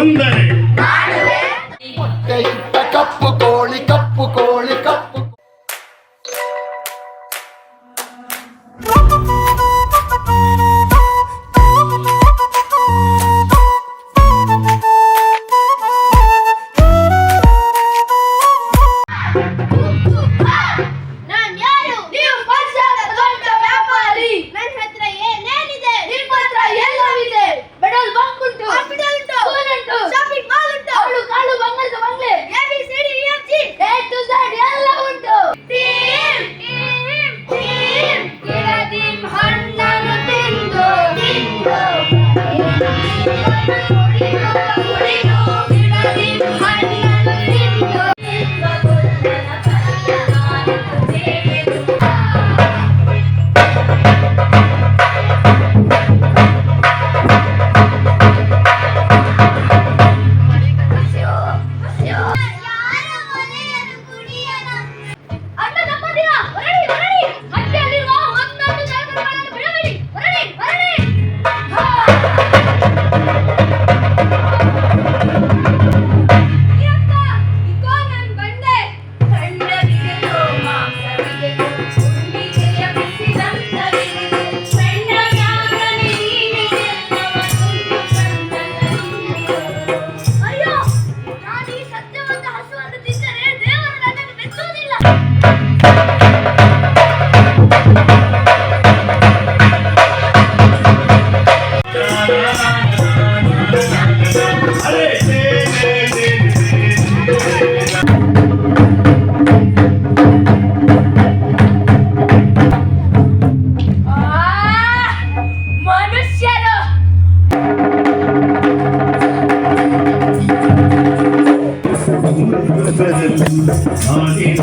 ಮಾಡುವೆ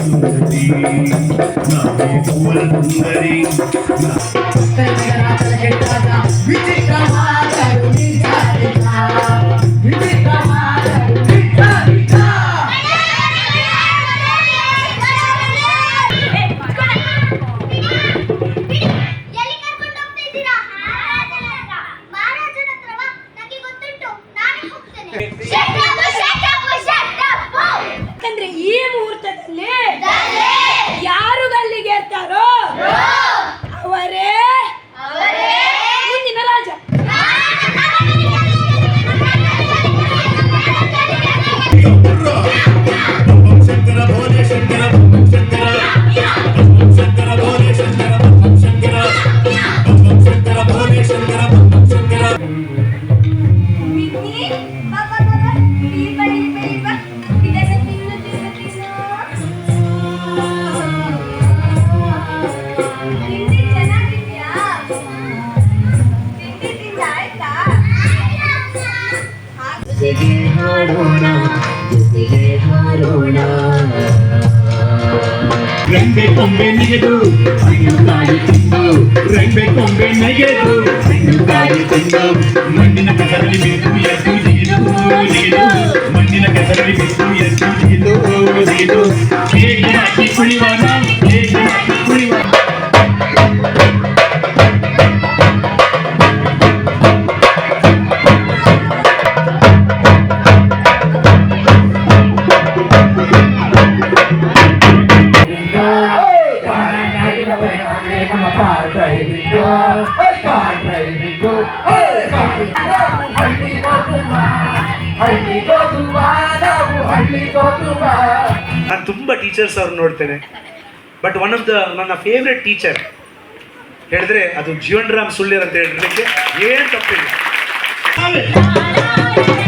ఉన్నది నావే పూలనున్నది విచిత్రమా ಜೊತೆಗೆ ಹಾಡೋಣ ಜೊತೆಗೆ ಹಾರೋಣ ರೆಂಬೆ ಕೊಂಬೆ ನೆಗೆದು ಹಣ್ಣು ಕಾಯಿ ತಿಂದು ರೆಂಬೆ ಕೊಂಬೆ ನೆಗೆದು ಹಣ್ಣು ಕಾಯಿ ತಿಂದು ಮಣ್ಣಿನ ಕೆಸರಲ್ಲಿ ಬಿದ್ದು ಎದ್ದು ಜಿಗಿದು ಜಿಗಿದು ಮಣ್ಣಿನ ಕೆಸರಲ್ಲಿ ಬಿದ್ದು ಎದ್ದು ಜಿಗಿದು ಜಿಗಿದು ಹೇಗೆ ಹಾಕಿ ಕುಳಿವಾನ Baby hey baby hey ನಾನು ತುಂಬ ಟೀಚರ್ಸ್ ಅವ್ರು ನೋಡ್ತೇನೆ. ಬಟ್ ಒನ್ ಆಫ್ ದ ನನ್ನ ಫೇವ್ರೆಟ್ ಟೀಚರ್ ಹೇಳಿದ್ರೆ ಅದು ಜೀವನ್ ರಾಮ್ ಸುಳ್ಳೇರ್ ಅಂತ ಹೇಳಿದ್ರೆ. ಏನು ತಪ್ಪಿಲ್ಲ.